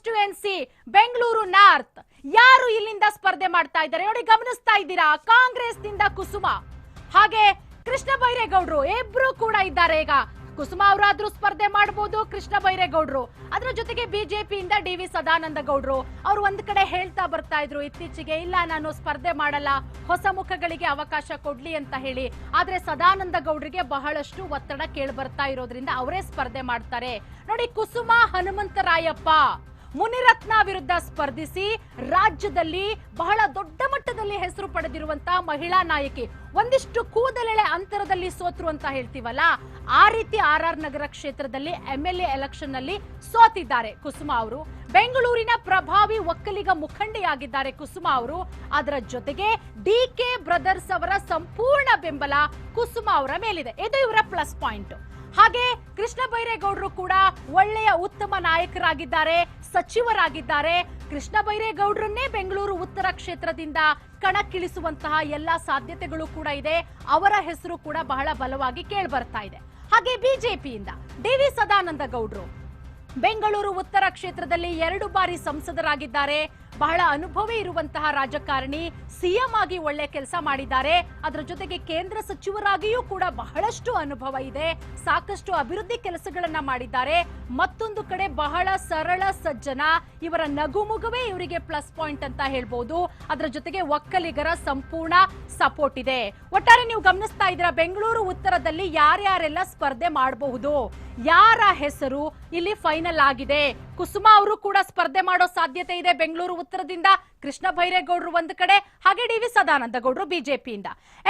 Constituency Bengaluru north. ಯಾರು ಇಲ್ಲಿಂದ ಸ್ಪರ್ಧೆ ಮಾಡ್ತಾ ಇದ್ದಾರೆ? ನೋಡಿ, ಗಮನಿಸ್ತಾ ಇದ್ದೀರಾ? ಕಾಂಗ್ರೆಸ್ನಿಂದ ಕುಸುಮ. ಹಾಗೆ ಕೃಷ್ಣ ಬೈರೇಗೌಡರು, ಇಬ್ರು ಕೂಡ ಇದ್ದಾರೆ ಈಗ. ಕುಸುಮ ಅವರಾದ್ರೂ ಸ್ಪರ್ಧೆ ಮಾಡಬಹುದು ಕೃಷ್ಣ ಬೈರೇಗೌಡರು. ಅದರ ಜೊತೆಗೆ ಬಿಜೆಪಿಯಿಂದ ಡಿ ವಿ ಸದಾನಂದ ಗೌಡ್ರು ಅವರು ಒಂದ್ ಕಡೆ ಹೇಳ್ತಾ ಬರ್ತಾ ಇದ್ರು, ಇತ್ತೀಚೆಗೆ ಇಲ್ಲ, ನಾನು ಸ್ಪರ್ಧೆ ಮಾಡಲ್ಲ, ಹೊಸ ಮುಖಗಳಿಗೆ ಅವಕಾಶ ಕೊಡ್ಲಿ ಅಂತ ಹೇಳಿ. ಆದ್ರೆ ಸದಾನಂದ ಗೌಡ್ರಿಗೆ ಬಹಳಷ್ಟು ಒತ್ತಡ ಕೇಳಿ ಬರ್ತಾ ಇರೋದ್ರಿಂದ ಅವರೇ ಸ್ಪರ್ಧೆ ಮಾಡ್ತಾರೆ. ನೋಡಿ, ಕುಸುಮ, ಹನುಮಂತರಾಯಪ್ಪ. ಮುನಿರತ್ನ ವಿರುದ್ಧ ಸ್ಪರ್ಧಿಸಿ ರಾಜ್ಯದಲ್ಲಿ ಬಹಳ ದೊಡ್ಡ ಮಟ್ಟದಲ್ಲಿ ಹೆಸರು ಪಡೆದಿರುವಂತಹ ಮಹಿಳಾ ನಾಯಕಿ. ಒಂದಿಷ್ಟು ಕೂದಲೆಳೆ ಅಂತರದಲ್ಲಿ ಸೋತ್ರು ಅಂತ ಹೇಳ್ತೀವಲ್ಲ, ಆ ರೀತಿ ಆರ್ ಆರ್ ನಗರ ಕ್ಷೇತ್ರದಲ್ಲಿ ಎಂ ಎಲ್ ಎಲೆಕ್ಷನ್ನಲ್ಲಿ ಸೋತಿದ್ದಾರೆ ಕುಸುಮ ಅವರು. ಬೆಂಗಳೂರಿನ ಪ್ರಭಾವಿ ಒಕ್ಕಲಿಗ ಮುಖಂಡಿಯಾಗಿದ್ದಾರೆ ಕುಸುಮ ಅವರು. ಅದರ ಜೊತೆಗೆ ಡಿ ಕೆ ಬ್ರದರ್ಸ್ ಅವರ ಸಂಪೂರ್ಣ ಬೆಂಬಲ ಕುಸುಮ ಅವರ ಮೇಲಿದೆ. ಇದು ಇವರ ಪ್ಲಸ್ ಪಾಯಿಂಟ್ ಹಾಗೆ ಕೃಷ್ಣ ಬೈರೇಗೌಡರು ಕೂಡ ಒಳ್ಳೆಯ ಉತ್ತಮ ನಾಯಕರಾಗಿದ್ದಾರೆ, ಸಚಿವರಾಗಿದ್ದಾರೆ. ಕೃಷ್ಣ ಬೈರೇಗೌಡರನ್ನೇ ಬೆಂಗಳೂರು ಉತ್ತರ ಕ್ಷೇತ್ರದಿಂದ ಕಣಕ್ಕಿಳಿಸುವಂತಹ ಎಲ್ಲಾ ಸಾಧ್ಯತೆಗಳು ಕೂಡ ಇದೆ. ಅವರ ಹೆಸರು ಕೂಡ ಬಹಳ ಬಲವಾಗಿ ಕೇಳಿ ಬರ್ತಾ ಇದೆ. ಹಾಗೆ ಬಿಜೆಪಿಯಿಂದ ಡಿ ವಿ ಸದಾನಂದ ಗೌಡ್ರು. ಬೆಂಗಳೂರು ಉತ್ತರ ಕ್ಷೇತ್ರದಲ್ಲಿ ಎರಡು ಬಾರಿ ಸಂಸದರಾಗಿದ್ದಾರೆ. ಬಹಳ ಅನುಭವಿ ಇರುವಂತಹ ರಾಜಕಾರಣಿ ಸಿಎಂ ಆಗಿ ಒಳ್ಳೆ ಕೆಲಸ ಮಾಡಿದ್ದಾರೆ. ಅದರ ಜೊತೆಗೆ ಕೇಂದ್ರ ಸಚಿವರಾಗಿಯೂ ಕೂಡ ಬಹಳಷ್ಟು ಅನುಭವ ಇದೆ. ಸಾಕಷ್ಟು ಅಭಿವೃದ್ಧಿ ಕೆಲಸಗಳನ್ನ ಮಾಡಿದ್ದಾರೆ. ಮತ್ತೊಂದು ಕಡೆ ಬಹಳ ಸರಳ, ಸಜ್ಜನ ಇವರ ನಗುಮುಗವೇ ಇವರಿಗೆ ಪ್ಲಸ್ ಪಾಯಿಂಟ್ ಅಂತ ಹೇಳ್ಬೋದು. ಅದರ ಜೊತೆಗೆ ಒಕ್ಕಲಿಗರ ಸಂಪೂರ್ಣ ಸಪೋರ್ಟ್ ಇದೆ. ಒಟ್ಟಾರೆ ನೀವು ಗಮನಿಸ್ತಾ ಇದ್ದೀರಾ, ಬೆಂಗಳೂರು ಉತ್ತರದಲ್ಲಿ ಯಾರ್ಯಾರೆಲ್ಲ ಸ್ಪರ್ಧೆ ಮಾಡಬಹುದು? ಯಾರ ಹೆಸರು ಇಲ್ಲಿ ಫೈನಲ್ ಆಗಿದೆ? ಕುಸುಮ ಅವರು ಕೂಡ ಸ್ಪರ್ಧೆ ಮಾಡೋ ಸಾಧ್ಯತೆ ಇದೆ. ಬೆಂಗಳೂರು ಉತ್ತರದಿಂದ ಕೃಷ್ಣ ಬೈರೇಗೌಡರು ಒಂದು ಕಡೆ, ಹಾಗೆ ಡಿ ವಿ ಸದಾನಂದ ಗೌಡರು ಬಿಜೆಪಿಯಿಂದ.